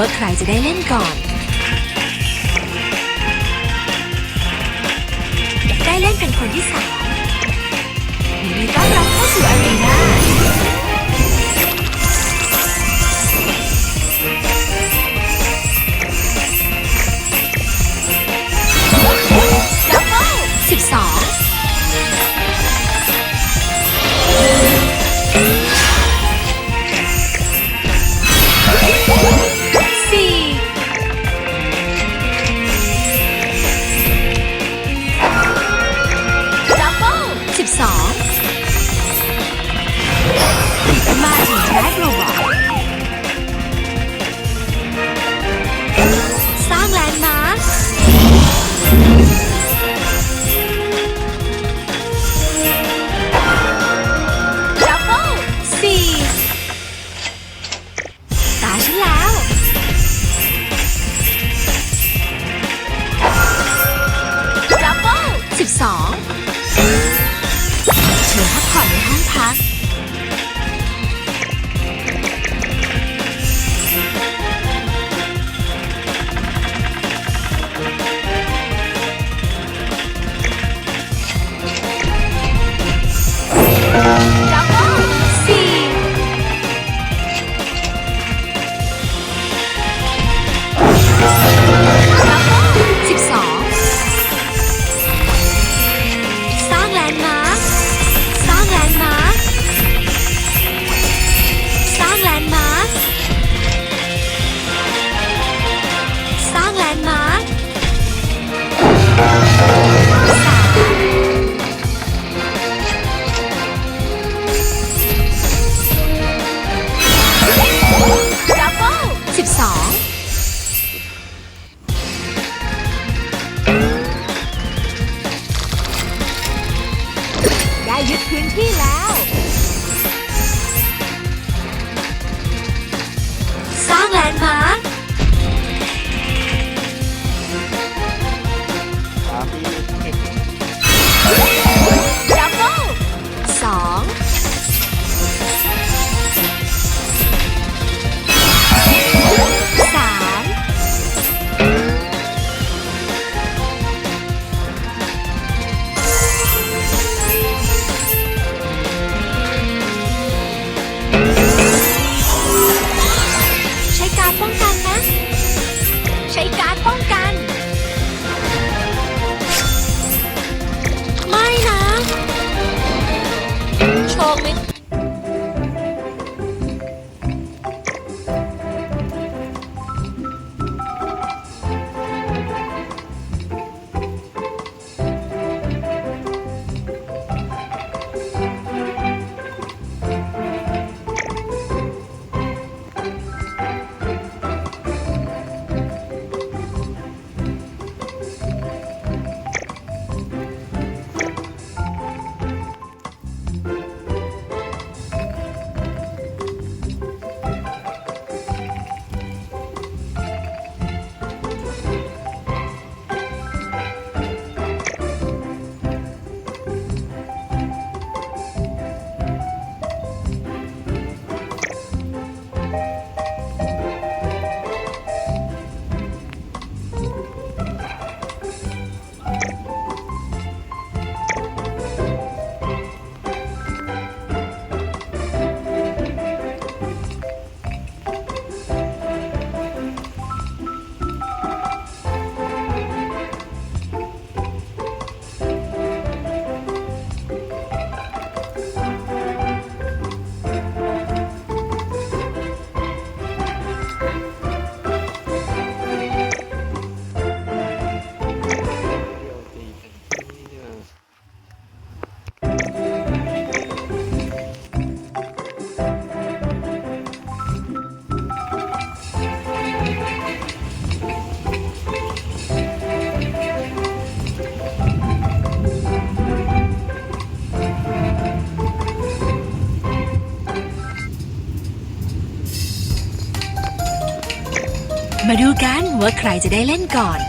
ว่าใครจะได้เล่นก่อน ได้เล่นเป็นคนที่สามดีต้อนรับเข้าสู่อารีนา 飞了。 มาดูกันว่าใครจะได้เล่นก่อน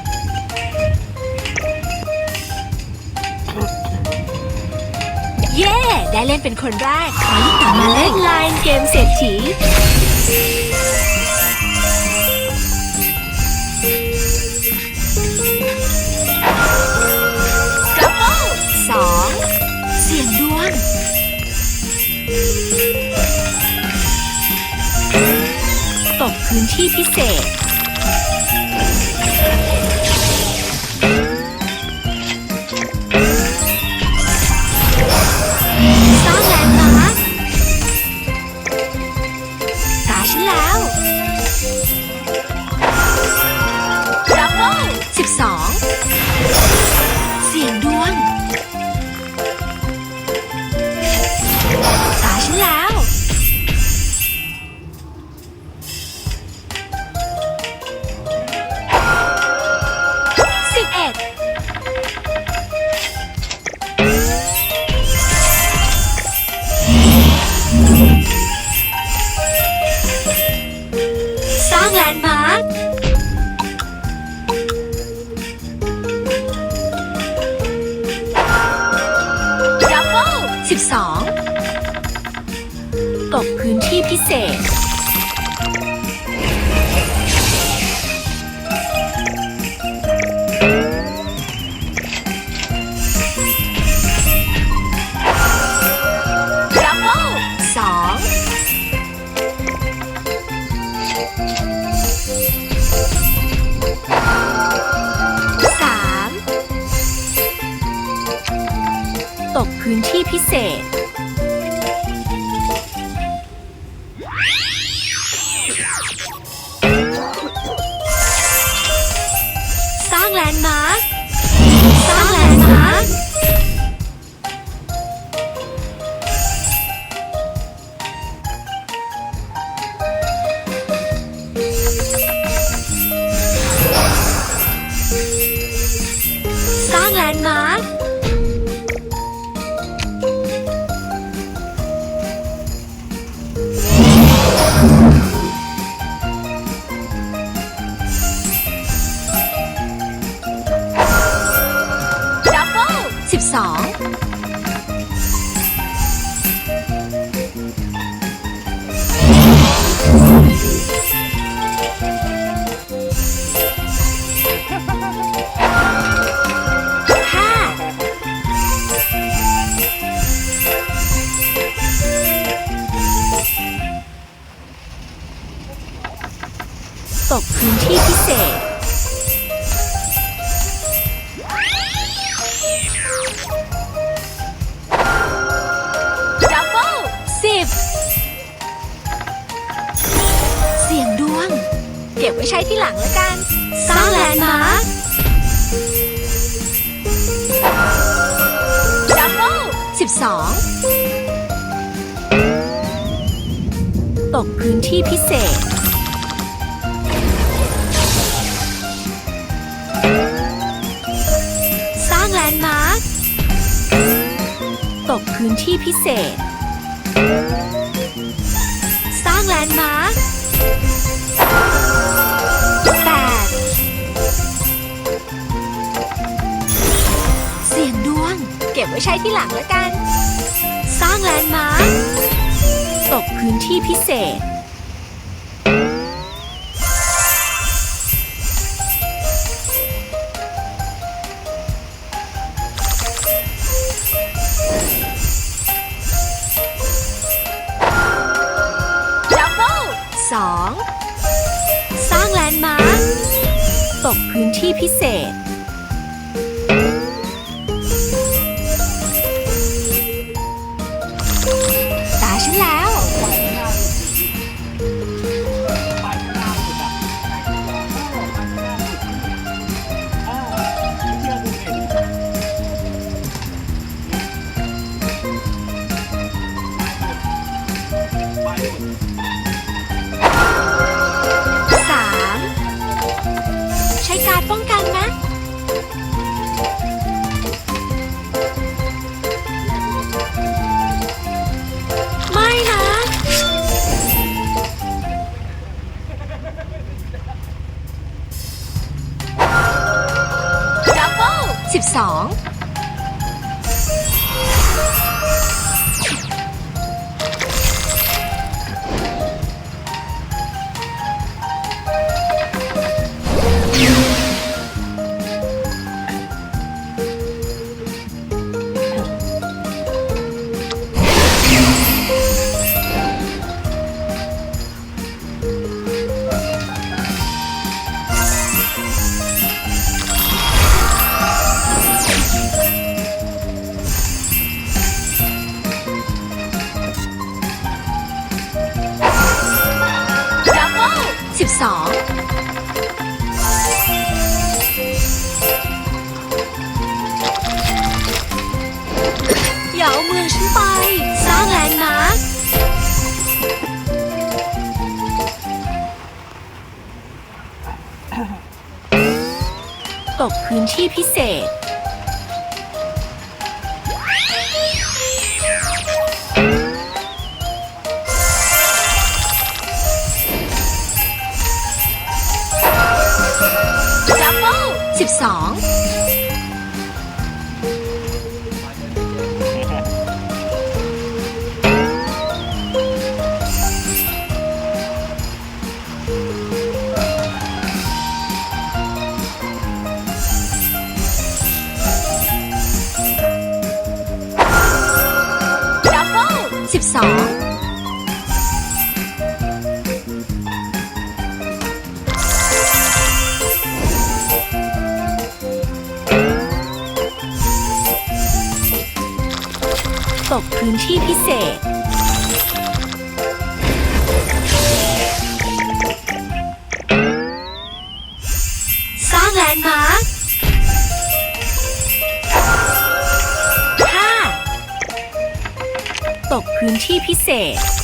เย้ ได้เล่นเป็นคนแรกขอลูกต่อมาเล่นไลน์เกมเศรษฐีสองเสียงดวงตกพื้นที่พิเศษ พิเศษดับเบิลสองสามตกพื้นที่พิเศษ สองห้าตกพื้นที่พิเศษ ว้ใช้ที่หลังแล้วกัน สร้างแลนด์มาร์คดับเบิลสิบสองตกพื้นที่พิเศษ สร้างแลนด์มาร์คตกพื้นที่พิเศษ สร้างแลนด์มาร์ค ก็บไว้ใช้ที่หลังแล้วกัน สร้างแลนด์มาร์คตกพื้นที่พิเศษดับเบิลสองสร้างแลนด์มาร์คตกพื้นที่พิเศษ 12 ตกพื้นที่พิเศษ ดับเบิล12 ตกพื้นที่พิเศษ สร้างแลนด์มาร์คห้าตกพื้นที่พิเศษ